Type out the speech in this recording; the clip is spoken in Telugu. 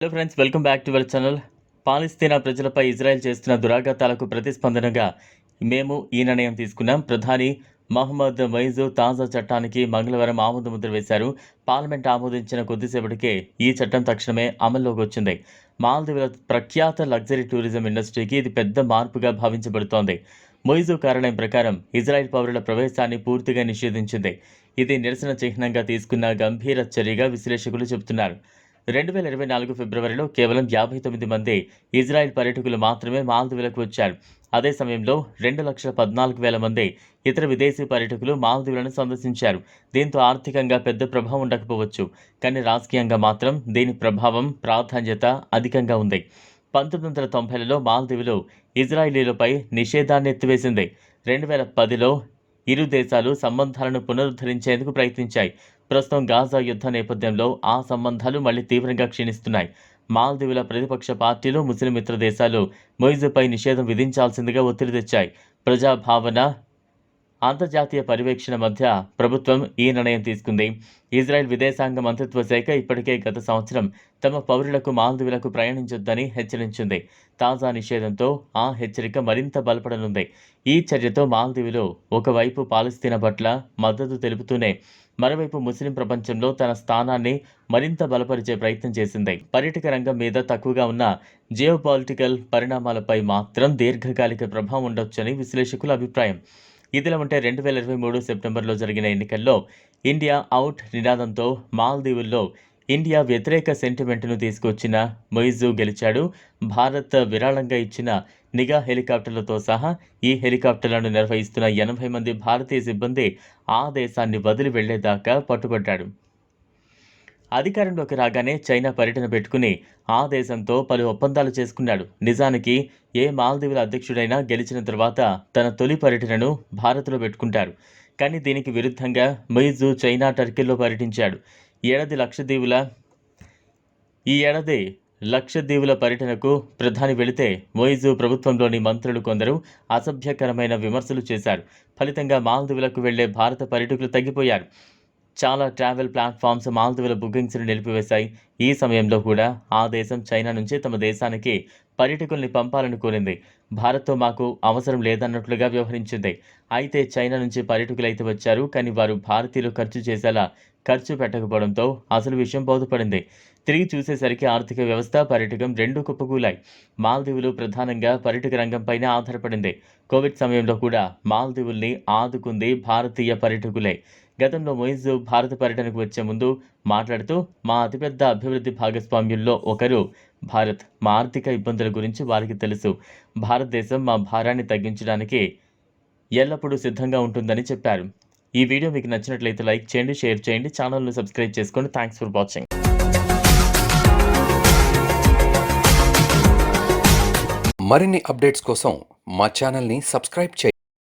Hello friends welcome back to our channel Palestine ప్రజలపై ఇజ్రాయెల్ చేస్తున్న దురాఘాతాలకు ప్రతిస్పందనగా మేము ఈ నిర్ణయం తీసుకున్నాం. ప్రధాని మహమ్మద్ వైజు తాజా చట్టానికి మంగళవారం ఆమోద ముద్ర వేశారు. పార్లమెంట్ ఆమోదించిన కొద్దిసేపటికే ఈ చట్టం తక్షణమే అమల్లోకి వచ్చింది. మాల్దీవుల ప్రఖ్యాత లగ్జరీ టూరిజం ఇండస్ట్రీకి ఇది పెద్ద మార్పుగా భావించబడుతోంది. మొయిజు కార్యాలయం ప్రకారం ఇజ్రాయెల్ పౌరుల ప్రవేశాన్ని పూర్తిగా నిషేధించింది. ఇది నిరసన చిహ్నంగా తీసుకున్న గంభీర చర్యగా విశ్లేషకులు చెబుతున్నారు. రెండు వేల ఇరవై నాలుగు ఫిబ్రవరిలో కేవలం యాభై తొమ్మిది మంది ఇజ్రాయెల్ పర్యాటకులు మాత్రమే మాల్దీవులకు వచ్చారు. అదే సమయంలో రెండు లక్షల పద్నాలుగు వేల మంది ఇతర విదేశీ పర్యటకులు మాల్దీవులను సందర్శించారు. దీంతో ఆర్థికంగా పెద్ద ప్రభావం ఉండకపోవచ్చు. కానీ రాజకీయంగా మాత్రం దీని ప్రభావం ప్రాధాన్యత అధికంగా ఉంది. పంతొమ్మిది వందల తొంభైలలో మాల్దీవులు ఇజ్రాయిలీలపై నిషేధాన్ని ఎత్తివేసింది. రెండు వేల పదిలో ఇరు దేశాలు సంబంధాలను పునరుద్ధరించేందుకు ప్రయత్నించాయి. ప్రస్తుతం గాజా యుద్ధ నేపథ్యంలో ఆ సంబంధాలు మళ్ళీ తీవ్రంగా క్షీణిస్తున్నాయి. మాల్దీవుల ప్రతిపక్ష పార్టీలు ముస్లిం మిత్ర దేశాలు మొయిజుపై నిషేధం విధించాల్సిందిగా ఒత్తిడి తెచ్చాయి. ప్రజాభావన అంతర్జాతీయ పర్యవేక్షణ మధ్య ప్రభుత్వం ఈ నిర్ణయం తీసుకుంది. ఇజ్రాయెల్ విదేశాంగ మంత్రిత్వ శాఖ ఇప్పటికే గత సంవత్సరం తమ పౌరులకు మాల్దీవులకు ప్రయాణించొద్దని హెచ్చరించింది. తాజా నిషేధంతో ఆ హెచ్చరిక మరింత బలపడనుంది. ఈ చర్యతో మాల్దీవులు ఒకవైపు పాలస్తీనా పట్ల మద్దతు తెలుపుతూనే మరోవైపు ముస్లిం ప్రపంచంలో తన స్థానాన్ని మరింత బలపరిచే ప్రయత్నం చేసింది. పర్యాటక రంగం మీద తక్కువగా ఉన్న జియోపాలిటికల్ పరిణామాలపై మాత్రం దీర్ఘకాలిక ప్రభావం ఉండొచ్చని విశ్లేషకుల అభిప్రాయం. ఇదిలా ఉంటే రెండు వేల ఇరవై మూడు సెప్టెంబర్లో జరిగిన ఎన్నికల్లో ఇండియా అవుట్ నినాదంతో మాల్దీవుల్లో ఇండియా వ్యతిరేక సెంటిమెంట్ను తీసుకొచ్చిన మొయిజు గెలిచాడు. భారత్ విరాళంగా ఇచ్చిన నిఘా హెలికాప్టర్లతో సహా ఈ హెలికాప్టర్లను నిర్వహిస్తున్న ఎనభై మంది భారతీయ సిబ్బంది ఆ దేశాన్ని వదిలి వెళ్ళేదాకా పట్టుబడ్డాడు. అధికారంలోకి రాగానే చైనా పర్యటన పెట్టుకుని ఆ దేశంతో పలు ఒప్పందాలు చేసుకున్నాడు. నిజానికి ఏ మాల్దీవుల అధ్యక్షుడైనా గెలిచిన తర్వాత తన తొలి పర్యటనను భారత్లో పెట్టుకుంటారు. కానీ దీనికి విరుద్ధంగా మొయిజు చైనా టర్కీలో పర్యటించాడు. ఏడాది లక్షద్వీపుల ఈ ఏడాది లక్షద్వీపుల పర్యటనకు ప్రధాని వెళితే మొయిజు ప్రభుత్వంలోని మంత్రులు కొందరు అసభ్యకరమైన విమర్శలు చేశారు. ఫలితంగా మాల్దీవులకు వెళ్ళే భారత పర్యటకులు తగ్గిపోయారు. చాలా ట్రావెల్ ప్లాట్ఫామ్స్ మాల్దీవుల బుకింగ్స్ను నిలిపివేశాయి. ఈ సమయంలో కూడా ఆ దేశం చైనా నుంచి తమ దేశానికి పర్యటకుల్ని పంపాలని కోరింది. భారత్తో మాకు అవసరం లేదన్నట్లుగా వ్యవహరించింది. అయితే చైనా నుంచి పర్యటకులు అయితే వచ్చారు. కానీ వారు భారతీయులు ఖర్చు చేసేలా ఖర్చు పెట్టకపోవడంతో అసలు విషయం బోధపడింది. తిరిగి చూసేసరికి ఆర్థిక వ్యవస్థ పర్యటకం రెండు కుప్పకూలాయి. మాల్దీవులు ప్రధానంగా పర్యటక రంగంపైనే ఆధారపడింది. కోవిడ్ సమయంలో కూడా మాల్దీవుల్ని ఆదుకుంది భారతీయ పర్యటకులే. గతంలో మొయిజ్ భారత పర్యటనకు వచ్చే ముందు మాట్లాడుతూ మా అతిపెద్ద అభివృద్ధి భాగస్వామ్యుల్లో ఒకరు భారత్. మా ఆర్థిక ఇబ్బందుల గురించి వారికి తెలుసు. భారతదేశం మా భారాన్ని తగ్గించడానికి ఎల్లప్పుడూ సిద్ధంగా ఉంటుందని చెప్పారు. ఈ వీడియో మీకు నచ్చినట్లయితే లైక్ చేయండి షేర్ చేయండి ఛానల్ను సబ్స్క్రైబ్ చేసుకోండి. థ్యాంక్స్ ఫర్ వాచింగ్ మరిన్ని అప్డేట్స్ కోసం మా ఛానల్ని సబ్స్క్రైబ్ చేయండి.